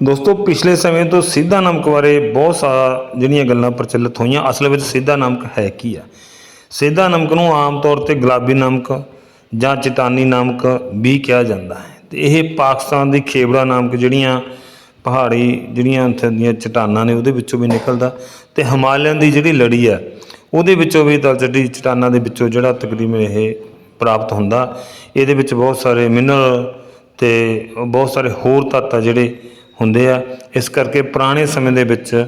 ਦੋਸਤੋ, ਪਿਛਲੇ ਸਮੇਂ ਤੋਂ ਸਿੱਧਾ ਨਮਕ ਬਾਰੇ ਬਹੁਤ ਸਾਰਾ ਜਿਹੜੀਆਂ ਗੱਲਾਂ ਪ੍ਰਚਲਿਤ ਹੋਈਆਂ, ਅਸਲ ਵਿੱਚ ਸਿੱਧਾ ਨਮਕ ਹੈ ਕੀ ਆ? ਸਿੱਧਾ ਨਮਕ ਨੂੰ ਆਮ ਤੌਰ ਤੇ ਗੁਲਾਬੀ ਨਮਕ ਜਾਂ ਚਟਾਨੀ ਨਮਕ ਵੀ ਕਿਹਾ ਜਾਂਦਾ ਹੈ। ਤੇ ਇਹ ਪਾਕਿਸਤਾਨ ਦੀ ਖੇਬੜਾ ਨਮਕ ਜਿਹੜੀਆਂ ਪਹਾੜੀ ਜਿਹੜੀਆਂ ਉੱਥੇ ਦੀਆਂ ਚਟਾਨਾਂ ਨੇ, ਉਹਦੇ ਵਿੱਚੋਂ ਵੀ ਨਿਕਲਦਾ। ਤੇ ਹਿਮਾਲਿਅਨ ਦੀ ਜਿਹੜੀ ਲੜੀ ਆ, ਉਹਦੇ ਵਿੱਚੋਂ ਵੀ ਦਲਚੱਡੀ ਚਟਾਨਾਂ ਦੇ ਵਿੱਚੋਂ ਜਿਹੜਾ ਤਕਰੀਬਨ ਇਹ ਪ੍ਰਾਪਤ ਹੁੰਦਾ, ਇਹਦੇ ਵਿੱਚ ਬਹੁਤ ਸਾਰੇ ਮਿਨਰਲ ਤੇ ਬਹੁਤ ਸਾਰੇ ਹੋਰ ਤੱਤ ਆ ਜਿਹੜੇ ਹੁੰਦੇ ਆ। ਇਸ ਕਰਕੇ ਪੁਰਾਣੇ ਸਮੇਂ ਦੇ ਵਿੱਚ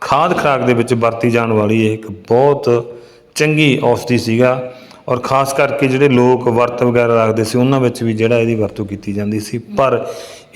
ਖਾਦ ਖੁਰਾਕ ਦੇ ਵਿੱਚ ਵਰਤੀ ਜਾਣ ਵਾਲੀ ਇਹ ਇੱਕ ਬਹੁਤ ਚੰਗੀ ਔਸ਼ਧੀ ਸੀਗਾ। ਔਰ ਖਾਸ ਕਰਕੇ ਜਿਹੜੇ ਲੋਕ ਵਰਤ ਵਗੈਰਾ ਰੱਖਦੇ ਸੀ, ਉਹਨਾਂ ਵਿੱਚ ਵੀ ਜਿਹੜਾ ਇਹਦੀ ਵਰਤੋਂ ਕੀਤੀ ਜਾਂਦੀ ਸੀ। ਪਰ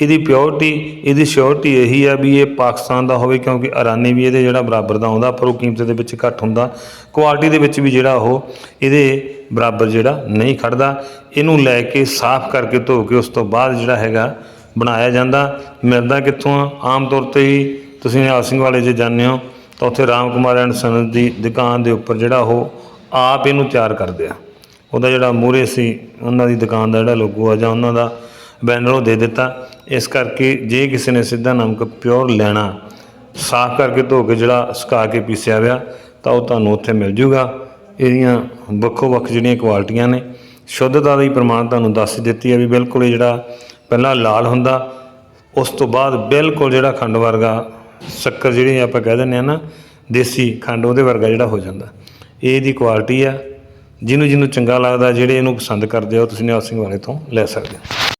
ਇਹਦੀ ਪਿਓਰਿਟੀ ਇਹਦੀ ਸ਼ੋਰਟੀ ਇਹੀ ਆ ਵੀ ਇਹ ਪਾਕਿਸਤਾਨ ਦਾ ਹੋਵੇ, ਕਿਉਂਕਿ ਇਰਾਨੀ ਵੀ ਇਹਦੇ ਜਿਹੜਾ ਬਰਾਬਰ ਦਾ ਆਉਂਦਾ, ਪਰ ਉਹ ਕੀਮਤ ਦੇ ਵਿੱਚ ਘੱਟ ਹੁੰਦਾ। ਕੁਆਲਿਟੀ ਦੇ ਵਿੱਚ ਵੀ ਜਿਹੜਾ ਉਹ, ਇਹਦੇ ਬਰਾਬਰ ਜਿਹੜਾ ਨਹੀਂ ਖੜਦਾ। ਇਹਨੂੰ ਲੈ ਕੇ ਸਾਫ਼ ਕਰਕੇ ਧੋ ਕੇ ਉਸ ਤੋਂ ਬਾਅਦ ਜਿਹੜਾ ਹੈਗਾ ਬਣਾਇਆ ਜਾਂਦਾ। ਮਿਲਦਾ ਕਿੱਥੋਂ ਆ? ਆਮ ਤੌਰ ਤੇ ਹੀ ਤੁਸੀਂ ਨਿਹਾਲ ਸਿੰਘ ਵਾਲੇ ਜੇ ਜਾਂਦੇ ਹੋ, ਤਾਂ ਉੱਥੇ ਰਾਮ ਕੁਮਾਰ ਐਂਡ ਸਨਦ ਦੀ ਦੁਕਾਨ ਦੇ ਉੱਪਰ ਜਿਹੜਾ ਉਹ ਆਪ ਇਹਨੂੰ ਤਿਆਰ ਕਰਦੇ ਆ। ਉਹਦਾ ਜਿਹੜਾ ਮੂਹਰੇ ਸੀ, ਉਹਨਾਂ ਦੀ ਦੁਕਾਨ ਦਾ ਜਿਹੜਾ ਲੋਗੋ ਆ ਜਾਂ ਉਹਨਾਂ ਦਾ ਬੈਨਰ ਉਹ ਦੇ ਦਿੱਤਾ। ਇਸ ਕਰਕੇ ਜੇ ਕਿਸੇ ਨੇ ਸਿੱਧਾ ਨਮਕ ਪਿਓਰ ਲੈਣਾ, ਸਾਫ਼ ਕਰਕੇ ਧੋ ਕੇ ਜਿਹੜਾ ਸੁਕਾ ਕੇ ਪੀਸਿਆ ਹੋਇਆ, ਤਾਂ ਉਹ ਤੁਹਾਨੂੰ ਉੱਥੇ ਮਿਲ ਜੂਗਾ। ਇਹਦੀਆਂ ਵੱਖੋ ਵੱਖ ਜਿਹੜੀਆਂ ਕੁਆਲਿਟੀਆਂ ਨੇ, ਸ਼ੁੱਧਤਾ ਦੀ ਪ੍ਰਮਾਣ ਤੁਹਾਨੂੰ ਦੱਸ ਦਿੱਤੀ ਹੈ ਵੀ ਬਿਲਕੁਲ ਇਹ ਜਿਹੜਾ ਪਹਿਲਾਂ ਲਾਲ ਹੁੰਦਾ, ਉਸ ਤੋਂ ਬਾਅਦ ਬਿਲਕੁਲ ਜਿਹੜਾ ਖੰਡ ਵਰਗਾ ਸ਼ੱਕਰ ਜਿਹੜੀ ਆਪਾਂ ਕਹਿ ਦਿੰਦੇ ਆ ਨਾ, ਦੇਸੀ ਖੰਡ ਉਹਦੇ ਵਰਗਾ ਜਿਹੜਾ ਹੋ ਜਾਂਦਾ। ਇਹ ਇਹਦੀ ਕੁਆਲਿਟੀ ਆ, ਜਿਹਨੂੰ ਜਿਹਨੂੰ ਚੰਗਾ ਲੱਗਦਾ, ਜਿਹੜੇ ਇਹਨੂੰ ਪਸੰਦ ਕਰਦੇ ਆ, ਉਹ ਤੁਸੀਂ ਨਿਹਾਲ ਸਿੰਘ ਵਾਲੇ ਤੋਂ ਲੈ ਸਕਦੇ ਹੋ।